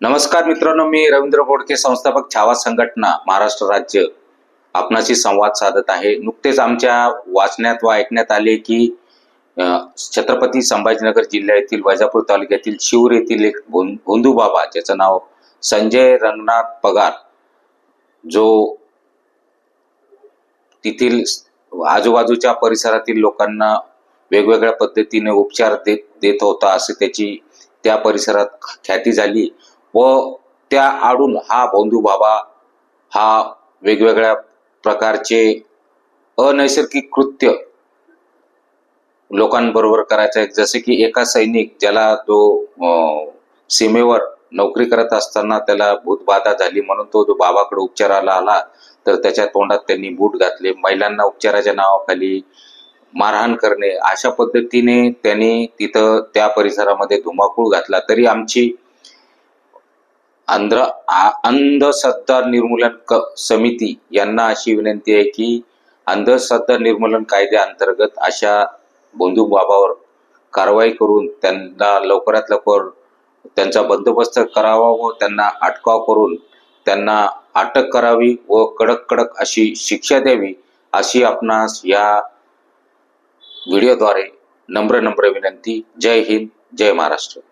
नमस्कार मित्रांनो मी रवींद्र बोडके संस्थापक छावा संघटना महाराष्ट्र राज्य. आपणाशी संवाद साधत आहे. नुकतेच आमच्या वाचण्यात व ऐकण्यात आले की छत्रपती संभाजीनगर जिल्ह्यातील वैजापूर तालुक्यातील शिवर येथील एक भों- भोंदू बाबा ज्याचं नाव संजय रंगनाथ पगार जो तेथील आजूबाजूच्या परिसरातील लोकांना वेगवेगळ्या पद्धतीने उपचार देत देत होता असे त्याची त्या परिसरात ख्याती झाली. व त्या आडून हा भोंदू बाबा हा वेगवेगळ्या प्रकारचे अनैसर्गिक कृत्य लोकांबरोबर करायचा आहे. जसे की एका सैनिक ज्याला तो सीमेवर नोकरी करत असताना त्याला भूतबाधा झाली म्हणून तो जो बाबाकडे उपचाराला आला तर त्याच्या तोंडात त्यांनी बूट घातले. महिलांना उपचाराच्या नावाखाली मारहाण करणे. अशा पद्धतीने त्यांनी तिथं त्या परिसरामध्ये धुमाकूळ घातला. तरी आमची अंध अंधश्रद्धा निर्मूलन समिती यांना अशी विनंती आहे की अंधश्रद्धा निर्मूलन कायद्याअंतर्गत अशा बंधू बाबावर कारवाई करून त्यांना लवकरात लवकर त्यांचा बंदोबस्त करावा व त्यांना अटकाव करून त्यांना अटक करावी व कडक कडक अशी शिक्षा द्यावी अशी आपणास या व्हिडिओद्वारे नम्र नम्र विनंती. जय हिंद जय महाराष्ट्र.